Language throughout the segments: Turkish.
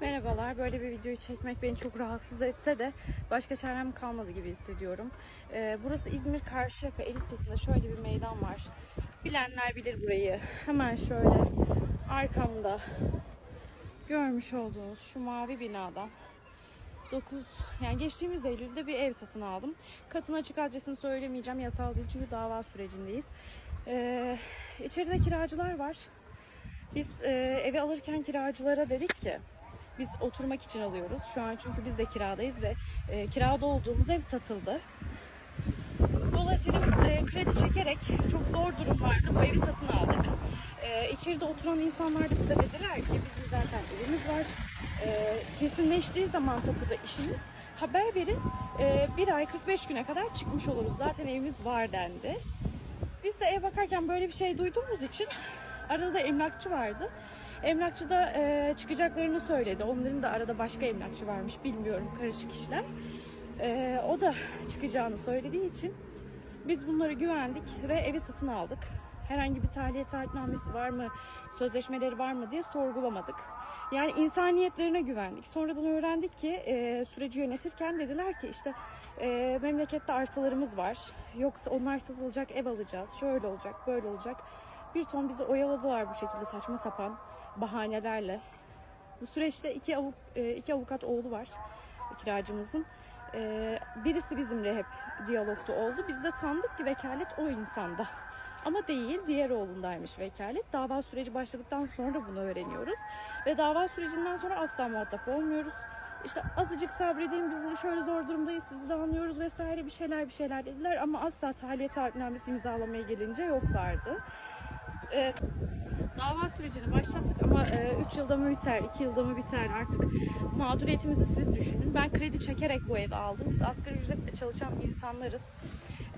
Merhabalar. Böyle bir videoyu çekmek beni çok rahatsız etse de başka çarem kalmadı gibi hissediyorum. Ee, burası İzmir Karşıyaka el sitesinde şöyle bir meydan var. Bilenler bilir burayı. Hemen şöyle arkamda görmüş olduğunuz şu mavi binadan 9 yani geçtiğimiz Eylül'de bir ev satın aldım. Katın açık adresini söylemeyeceğim yasal değil çünkü dava sürecindeyiz. Ee, içeride kiracılar var. Biz e, evi alırken kiracılara dedik ki biz oturmak için alıyoruz. Şu an çünkü biz de kiradayız ve e, kirada olduğumuz ev satıldı. Dolayısıyla e, kredi çekerek çok zor durum vardı. Bu evi satın aldık. E, içeride oturan insanlar da bize dediler ki bizim zaten evimiz var. E, kesinleştiği zaman tapuda işimiz haber verin. E, bir ay 45 güne kadar çıkmış oluruz. Zaten evimiz var dendi. Biz de ev bakarken böyle bir şey duyduğumuz için arada da emlakçı vardı. Emlakçı da e, çıkacaklarını söyledi. Onların da arada başka emlakçı varmış bilmiyorum karışık işler. E, o da çıkacağını söylediği için biz bunları güvendik ve evi satın aldık. Herhangi bir tahliye taahhütnamesi var mı, sözleşmeleri var mı diye sorgulamadık. Yani insaniyetlerine güvendik. Sonradan öğrendik ki e, süreci yönetirken dediler ki işte e, memlekette arsalarımız var. Yoksa onlar satılacak ev alacağız. Şöyle olacak, böyle olacak. Bir ton bizi oyaladılar bu şekilde saçma sapan bahanelerle. Bu süreçte iki, avuk, e, iki avukat oğlu var kiracımızın. E, birisi bizimle hep diyalogda oldu. Biz de sandık ki vekalet o insanda. Ama değil, diğer oğlundaymış vekalet. Dava süreci başladıktan sonra bunu öğreniyoruz. Ve dava sürecinden sonra asla muhatap olmuyoruz. İşte azıcık sabredin, biz şöyle zor durumdayız, sizi de anlıyoruz vesaire bir şeyler bir şeyler dediler. Ama asla tahliye taahhütnamesi imzalamaya gelince yoklardı. E, dava sürecini başlattık ama 3 yılda mı biter, 2 yılda mı biter artık mağduriyetimizi siz düşünün. Ben kredi çekerek bu evi aldım. Biz asgari ücretle çalışan insanlarız.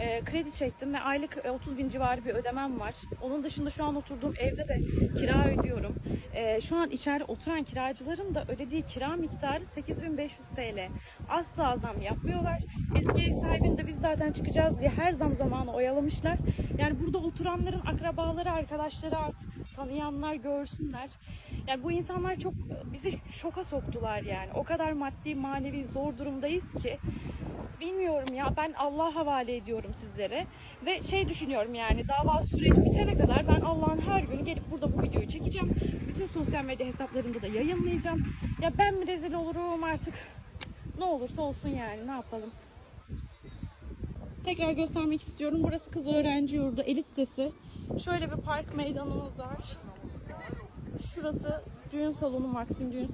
E, kredi çektim ve aylık e, 30 bin civarı bir ödemem var. Onun dışında şu an oturduğum evde de kira ödüyorum. E, şu an içeride oturan kiracıların da ödediği kira miktarı 8500 TL. Asla zam yapmıyorlar. Eski ev sahibini de biz zaten çıkacağız diye her zam zamanı oyalamışlar. Yani burada oturanların akrabaları, arkadaşları artık tanıyanlar görsünler. Yani bu insanlar çok bizi şoka soktular yani. O kadar maddi manevi zor durumdayız ki. Bilmiyorum ya ben Allah'a havale ediyorum sizlere. Ve şey düşünüyorum yani dava süreci bitene kadar ben Allah'ın her günü gelip burada bu videoyu çekeceğim. Bütün sosyal medya hesaplarımda da yayınlayacağım. Ya ben mi rezil olurum artık? Ne olursa olsun yani ne yapalım. Tekrar göstermek istiyorum. Burası kız öğrenci yurdu elit sesi. Şöyle bir park meydanımız var. Şurası düğün salonu Maxim düğün